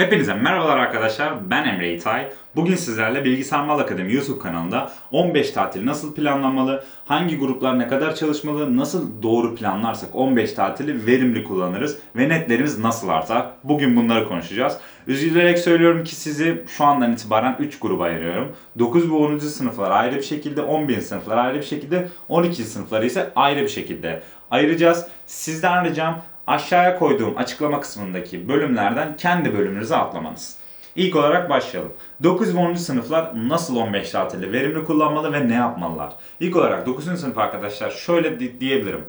Hepinize merhabalar arkadaşlar. Ben Emre İtay. Bugün sizlerle Bilgisayar Mal Akademi YouTube kanalında 15 tatil nasıl planlanmalı, hangi gruplar ne kadar çalışmalı, nasıl doğru planlarsak 15 tatili verimli kullanırız ve netlerimiz nasıl artar? Bugün bunları konuşacağız. Üzülerek söylüyorum ki sizi şu andan itibaren 3 gruba ayırıyorum. 9 ve 10. sınıflar ayrı bir şekilde, 11. sınıflar ayrı bir şekilde, 12. sınıfları ise ayrı bir şekilde ayıracağız. Sizden ricam aşağıya koyduğum açıklama kısmındaki bölümlerden kendi bölümünüzü atlamanız. İlk olarak başlayalım. 9 ve 10. sınıflar nasıl 15 tatili verimli kullanmalı ve ne yapmalılar? İlk olarak 9. sınıf arkadaşlar şöyle di- diyebilirim.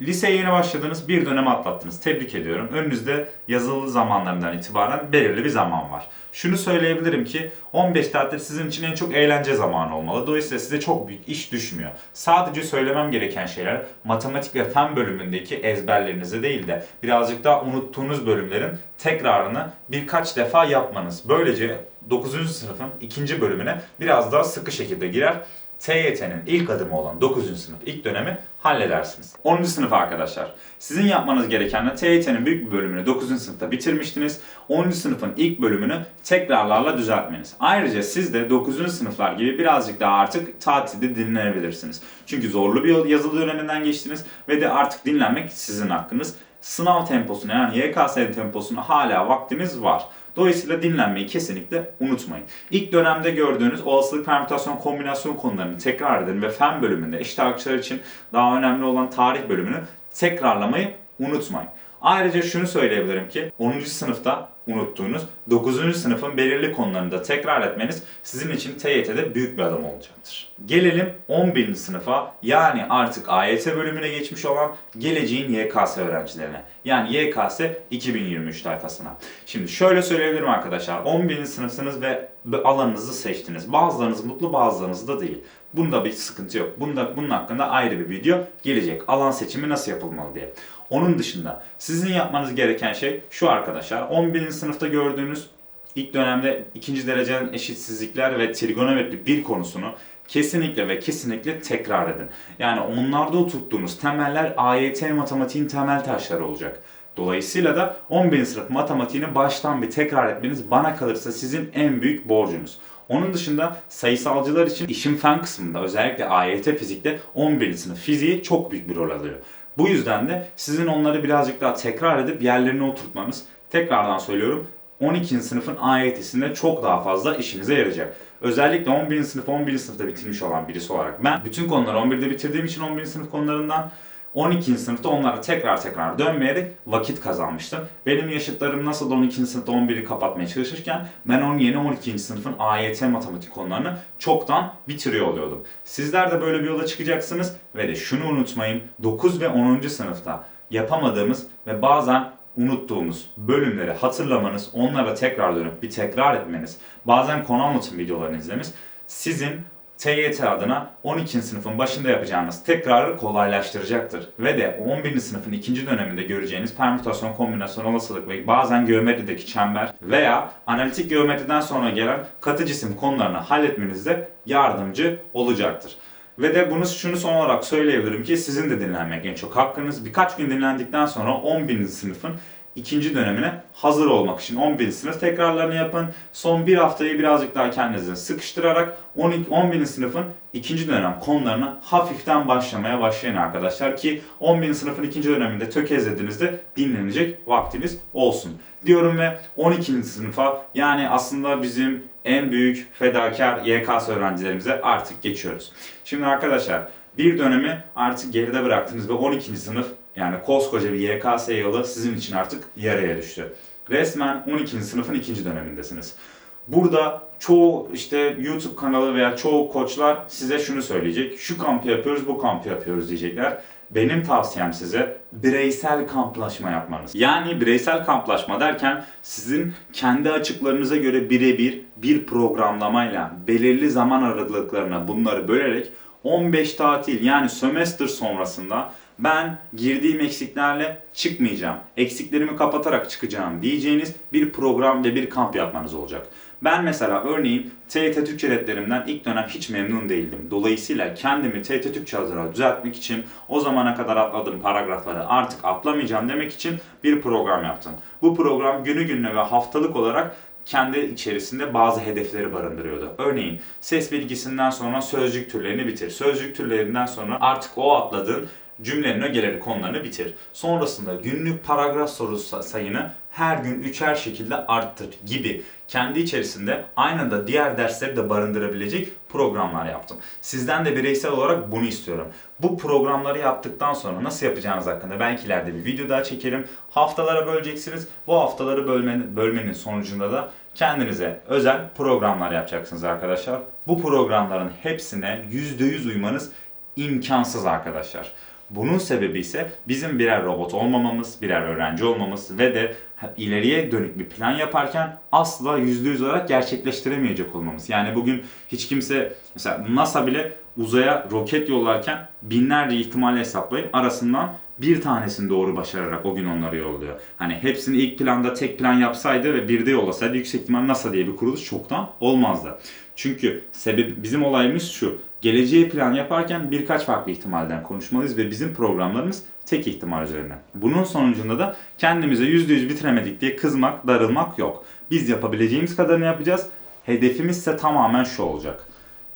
Liseye yeni başladınız, bir dönemi atlattınız. Tebrik ediyorum. Önünüzde yazılı zamanlarından itibaren belirli bir zaman var. Şunu söyleyebilirim ki 15 tatil sizin için en çok eğlence zamanı olmalı. Dolayısıyla size çok büyük iş düşmüyor. Sadece söylemem gereken şeyler matematik ve fen bölümündeki ezberlerinize değil de birazcık daha unuttuğunuz bölümlerin tekrarını birkaç defa yapmanız. Böylece 9. sınıfın ikinci bölümüne biraz daha sıkı şekilde girer. TYT'nin ilk adımı olan 9. sınıf ilk dönemi halledersiniz. 10. sınıf arkadaşlar. Sizin yapmanız gerekenler TYT'nin büyük bir bölümünü 9. sınıfta bitirmiştiniz. 10. sınıfın ilk bölümünü tekrarlarla düzeltmeniz. Ayrıca siz de 9. sınıflar gibi birazcık daha artık tatilde dinlenebilirsiniz. Çünkü zorlu bir yazılı döneminden geçtiniz ve de artık dinlenmek sizin hakkınız. Sınav temposuna yani YKS temposuna hala vaktiniz var. Dolayısıyla dinlenmeyi kesinlikle unutmayın. İlk dönemde gördüğünüz olasılık permütasyon kombinasyon konularını tekrar edin ve fen bölümünde eşit ağırlıkçılar için daha önemli olan tarih bölümünü tekrarlamayı unutmayın. Ayrıca şunu söyleyebilirim ki 10. sınıfta unuttuğunuz 9. sınıfın belirli konularını da tekrar etmeniz sizin için TYT'de büyük bir adım olacaktır. Gelelim 11. sınıfa yani artık AYT bölümüne geçmiş olan geleceğin YKS öğrencilerine. Yani YKS 2023 tayfasına. Şimdi şöyle söyleyebilirim arkadaşlar. 11. sınıfsınız ve alanınızı seçtiniz. Bazılarınız mutlu bazılarınız da değil. Bunda bir sıkıntı yok. Bunda, bunun hakkında ayrı bir video gelecek. Alan seçimi nasıl yapılmalı diye. Onun dışında sizin yapmanız gereken şey şu arkadaşlar. 11. sınıfta gördüğünüz ilk dönemde ikinci dereceden eşitsizlikler ve trigonometri bir konusunu kesinlikle ve kesinlikle tekrar edin. Yani onlarda oturttuğunuz temeller AYT matematiğin temel taşları olacak. Dolayısıyla da 11. sınıf matematiğini baştan bir tekrar etmeniz bana kalırsa sizin en büyük borcunuz. Onun dışında sayısalcılar için işin fen kısmında özellikle AYT fizikte 11. sınıf fiziği çok büyük bir rol alıyor. Bu yüzden de sizin onları birazcık daha tekrar edip yerlerine oturtmanız, tekrardan söylüyorum 12. sınıfın AYT'sinde çok daha fazla işinize yarayacak. Özellikle 11. sınıf 11. sınıfta bitirmiş olan birisi olarak ben bütün konuları 11'de bitirdiğim için 11. sınıf konularından 12. sınıfta onlara tekrar tekrar dönmeyerek vakit kazanmıştım. Benim yaşıtlarım nasıl 12. sınıfta 11'i kapatmaya çalışırken ben onun yeni 12. sınıfın AYT matematik konularını çoktan bitiriyor oluyordum. Sizler de böyle bir yola çıkacaksınız ve de şunu unutmayın 9 ve 10. sınıfta yapamadığımız ve bazen unuttuğumuz bölümleri hatırlamanız, onlara tekrar dönüp bir tekrar etmeniz, bazen konu anlatım videolarını izlemeniz sizin TYT adına 12. sınıfın başında yapacağınız tekrarı kolaylaştıracaktır. Ve de 11. sınıfın ikinci döneminde göreceğiniz permütasyon, kombinasyon, olasılık ve bazen geometrideki çember veya analitik geometriden sonra gelen katı cisim konularını halletmenizde yardımcı olacaktır. Ve de bunu şunu son olarak söyleyebilirim ki sizin de dinlenmek en çok hakkınız. Birkaç gün dinlendikten sonra 11. sınıfın ikinci dönemine hazır olmak için 11. sınıf tekrarlarını yapın. Son bir haftayı birazcık daha kendinizi sıkıştırarak 12, 11. sınıfın ikinci dönem konularına hafiften başlamaya başlayın arkadaşlar ki 11. sınıfın ikinci döneminde tökezlediğinizde dinlenecek vaktiniz olsun. Diyorum ve 12. sınıfa yani aslında bizim en büyük fedakar YKS öğrencilerimize artık geçiyoruz. Şimdi arkadaşlar bir dönemi artık geride bıraktınız ve 12. sınıf yani koskoca bir YKS yılı sizin için artık yarıya düştü. Resmen 12. sınıfın ikinci dönemindesiniz. Burada çoğu işte YouTube kanalı veya çoğu koçlar size şunu söyleyecek. Şu kampı yapıyoruz, bu kampı yapıyoruz diyecekler. Benim tavsiyem size bireysel kamplaşma yapmanız. Yani bireysel kamplaşma derken sizin kendi açıklarınıza göre birebir bir programlamayla belirli zaman aralıklarına bunları bölerek 15 tatil yani sömestr sonrasında Ben girdiğim eksiklerle çıkmayacağım. Eksiklerimi kapatarak çıkacağım diyeceğiniz bir program ve bir kamp yapmanız olacak. Ben mesela örneğin TYT Türkçe redlerimden ilk dönem hiç memnun değildim. Dolayısıyla kendimi TYT Türkçe adına düzeltmek için o zamana kadar atladığım paragrafları artık atlamayacağım demek için bir program yaptım. Bu program günü gününe ve haftalık olarak kendi içerisinde bazı hedefleri barındırıyordu. Örneğin ses bilgisinden sonra sözcük türlerini bitir. Sözcük türlerinden sonra artık o atladığın cümlenin ögeleri konularını bitir. Sonrasında günlük paragraf sorusu sayını her gün üçer şekilde arttır gibi kendi içerisinde aynı anda diğer dersleri de barındırabilecek programlar yaptım. Sizden de bireysel olarak bunu istiyorum. Bu programları yaptıktan sonra nasıl yapacağınız hakkında belki ileride bir video daha çekerim. Haftalara böleceksiniz. Bu haftaları bölmenin, bölmenin sonucunda da kendinize özel programlar yapacaksınız arkadaşlar. Bu programların hepsine %100 uymanız imkansız arkadaşlar. Bunun sebebi ise bizim birer robot olmamamız, birer öğrenci olmamız ve de ileriye dönük bir plan yaparken asla %100 olarak gerçekleştiremeyecek olmamız. Yani bugün hiç kimse mesela NASA bile uzaya roket yollarken binlerce ihtimali hesaplayıp arasından bir tanesini doğru başararak o gün onları yolluyor. Hani hepsini ilk planda tek plan yapsaydı ve bir de yollasaydı yüksek ihtimal NASA diye bir kuruluş çoktan olmazdı. Çünkü sebep bizim olayımız şu. Geleceği plan yaparken birkaç farklı ihtimalden konuşmalıyız ve bizim programlarımız tek ihtimal üzerine. Bunun sonucunda da kendimize %100 bitiremedik diye kızmak, darılmak yok. Biz yapabileceğimiz kadarını yapacağız. Hedefimiz ise tamamen şu olacak.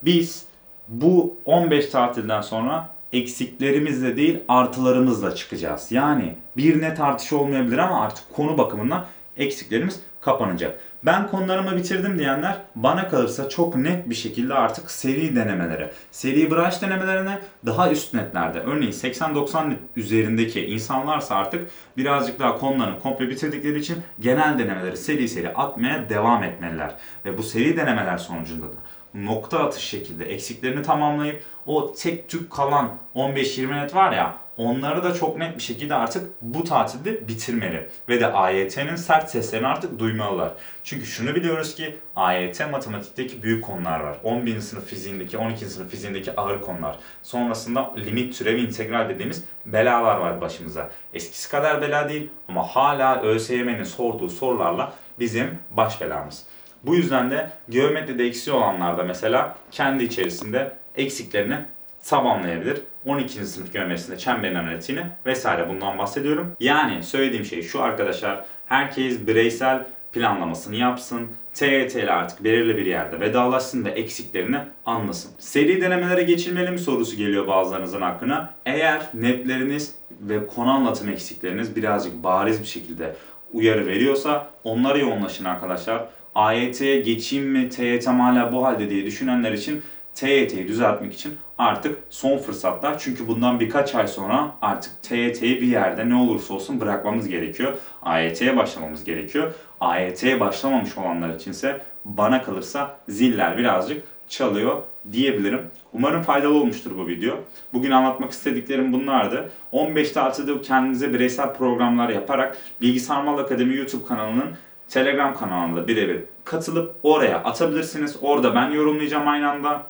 Biz bu 15 tatilden sonra eksiklerimizle değil artılarımızla çıkacağız. Yani bir net artış olmayabilir ama artık konu bakımından eksiklerimiz kapanacak. Ben konularımı bitirdim diyenler bana kalırsa çok net bir şekilde artık seri denemelere, seri branş denemelerine daha üst netlerde örneğin 80-90 net üzerindeki insanlarsa artık birazcık daha konularını komple bitirdikleri için genel denemeleri seri seri atmaya devam etmeliler. Ve bu seri denemeler sonucunda da nokta atış şekilde eksiklerini tamamlayıp o tek tük kalan 15-20 net var ya onları da çok net bir şekilde artık bu tatilde bitirmeli. Ve de AYT'nin sert seslerini artık duymalılar. Çünkü şunu biliyoruz ki AYT matematikteki büyük konular var. 11. sınıf fiziğindeki, 12. sınıf fiziğindeki ağır konular. Sonrasında limit, türev, integral dediğimiz belalar var başımıza. Eskisi kadar bela değil ama hala ÖSYM'nin sorduğu sorularla bizim baş belamız. Bu yüzden de geometride eksiği olanlarda mesela kendi içerisinde eksiklerini tamamlayabilir. 12. sınıf geometrisinde çemberin analitiğini vesaire bundan bahsediyorum. Yani söylediğim şey şu arkadaşlar. Herkes bireysel planlamasını yapsın. TYT ile artık belirli bir yerde vedalaşsın ve eksiklerini anlasın. Seri denemelere geçilmeli mi sorusu geliyor bazılarınızın hakkına. Eğer netleriniz ve konu anlatım eksikleriniz birazcık bariz bir şekilde uyarı veriyorsa onlara yoğunlaşın arkadaşlar. AYT'ye geçeyim mi, TYT'm hala bu halde diye düşünenler için TYT'yi düzeltmek için artık son fırsatlar. Çünkü bundan birkaç ay sonra artık TYT'yi bir yerde ne olursa olsun bırakmamız gerekiyor. AYT'ye başlamamız gerekiyor. AYT'ye başlamamış olanlar içinse bana kalırsa ziller birazcık çalıyor diyebilirim. Umarım faydalı olmuştur bu video. Bugün anlatmak istediklerim bunlardı. 15 tatilde kendinize bireysel programlar yaparak Bilgisayar Mal Akademi YouTube kanalının Telegram kanalında birebir katılıp oraya atabilirsiniz. Orada ben yorumlayacağım aynı anda.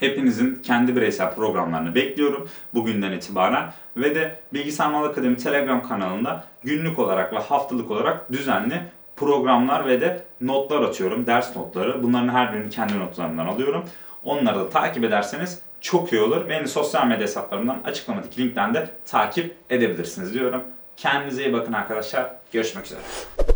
Hepinizin kendi bireysel programlarını bekliyorum bugünden itibaren. Ve de Bilgisayar Mal Akademi Telegram kanalında günlük olarak ve haftalık olarak düzenli programlar ve de notlar atıyorum. Ders notları. Bunların her birini kendi notlarımdan alıyorum. Onları da takip ederseniz çok iyi olur. Beni sosyal medya hesaplarımdan açıklamadaki linkten de takip edebilirsiniz diyorum. Kendinize iyi bakın arkadaşlar. Görüşmek üzere.